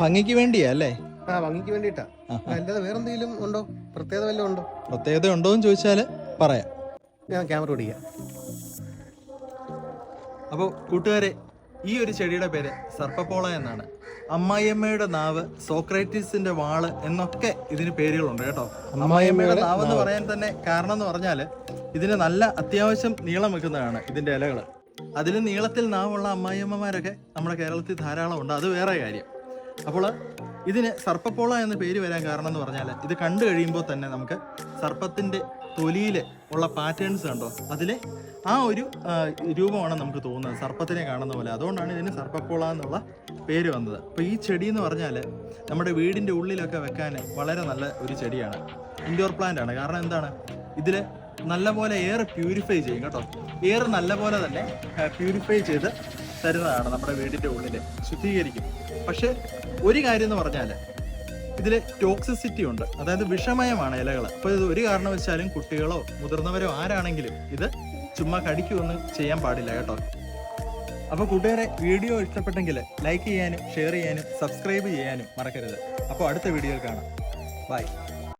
ഭംഗിക്ക് വേണ്ടിയാ അല്ലേ? ആ ഭംഗിക്ക് വേണ്ടിയിട്ടാ. അല്ലാതെ വേറെന്തെങ്കിലും ഉണ്ടോ? പ്രത്യേകത വല്ലതും ഉണ്ടോ? പ്രത്യേകത ഉണ്ടോ എന്ന് ചോദിച്ചാൽ പറയാം. ഞാൻ ക്യാമറ ഓടിക്കാം. അപ്പോൾ കൂട്ടുകാരെ ഈ ഒരു ചെടിയുടെ പേര് സർപ്പപ്പോള എന്നാണ്. അമ്മായിയമ്മയുടെ നാവ് സോക്രൈറ്റിസിന്റെ വാൾ എന്നൊക്കെ ഇതിന് പേരുകളുണ്ട് കേട്ടോ. അമ്മായിയമ്മയുടെ നാവ്. എന്ന് പറയാൻ തന്നെ കാരണം എന്ന് പറഞ്ഞാൽ ഇതിന് നല്ല അത്യാവശ്യം നീളം വെക്കുന്നതാണ് ഇതിന്റെ ഇലകൾ അതിൽ നീളത്തിൽ നാവുള്ള അമ്മായിയമ്മമാരൊക്കെ നമ്മുടെ കേരളത്തിൽ ധാരാളം ഉണ്ട് അത് വേറെ കാര്യം. അപ്പോൾ ഇതിന് സർപ്പപ്പോള എന്ന പേര് വരാൻ കാരണം എന്ന് പറഞ്ഞാൽ ഇത് കണ്ടു കഴിയുമ്പോൾ തന്നെ നമുക്ക് സർപ്പത്തിന്റെ തൊലിയിൽ ഉള്ള പാറ്റേൺസ് കണ്ടോ? അതിലെ ആ ഒരു രൂപമാണ് നമുക്ക് തോന്നുന്നത്. സർപ്പത്തിനെ കാണുന്ന പോലെ. അതുകൊണ്ടാണ് ഇതിന് സർപ്പപ്പോള എന്നുള്ള പേര് വന്നത്. അപ്പോൾ ഈ ചെടി എന്ന് പറഞ്ഞാൽ നമ്മുടെ വീടിന്റെ ഉള്ളിലൊക്കെ വെക്കാൻ വളരെ നല്ല ഒരു ചെടിയാണ്. ഇൻഡോർ പ്ലാന്റ് ആണ്. കാരണം എന്താണ്? ഇതിൽ നല്ലപോലെ എയർ പ്യൂരിഫൈ ചെയ്യും കേട്ടോ. എയർ നല്ലപോലെ തന്നെ പ്യൂരിഫൈ ചെയ്ത് തരുന്നതാണ് നമ്മുടെ വീടിന്റെ ഉള്ളിൽ ശുദ്ധീകരിക്കും. പക്ഷേ ഒരു കാര്യം എന്ന് പറഞ്ഞാൽ ഇതിൽ ടോക്സിസിറ്റി ഉണ്ട്. അതായത് വിഷമയമാണ് ഇലകൾ അപ്പോൾ ഇത് ഒരു കാരണവശാലും കുട്ടികളോ മുതിർന്നവരോ ആരാണെങ്കിലും ഇത് ചുമ്മാ കടിക്കുകയൊന്നും ചെയ്യാൻ പാടില്ല കേട്ടോ. അപ്പോൾ കൂട്ടുകാരെ വീഡിയോ ഇഷ്ടപ്പെട്ടെങ്കിൽ ലൈക്ക് ചെയ്യാനും ഷെയർ ചെയ്യാനും സബ്സ്ക്രൈബ് ചെയ്യാനും മറക്കരുത്. അപ്പോൾ അടുത്ത വീഡിയോയിൽ കാണാം. ബൈ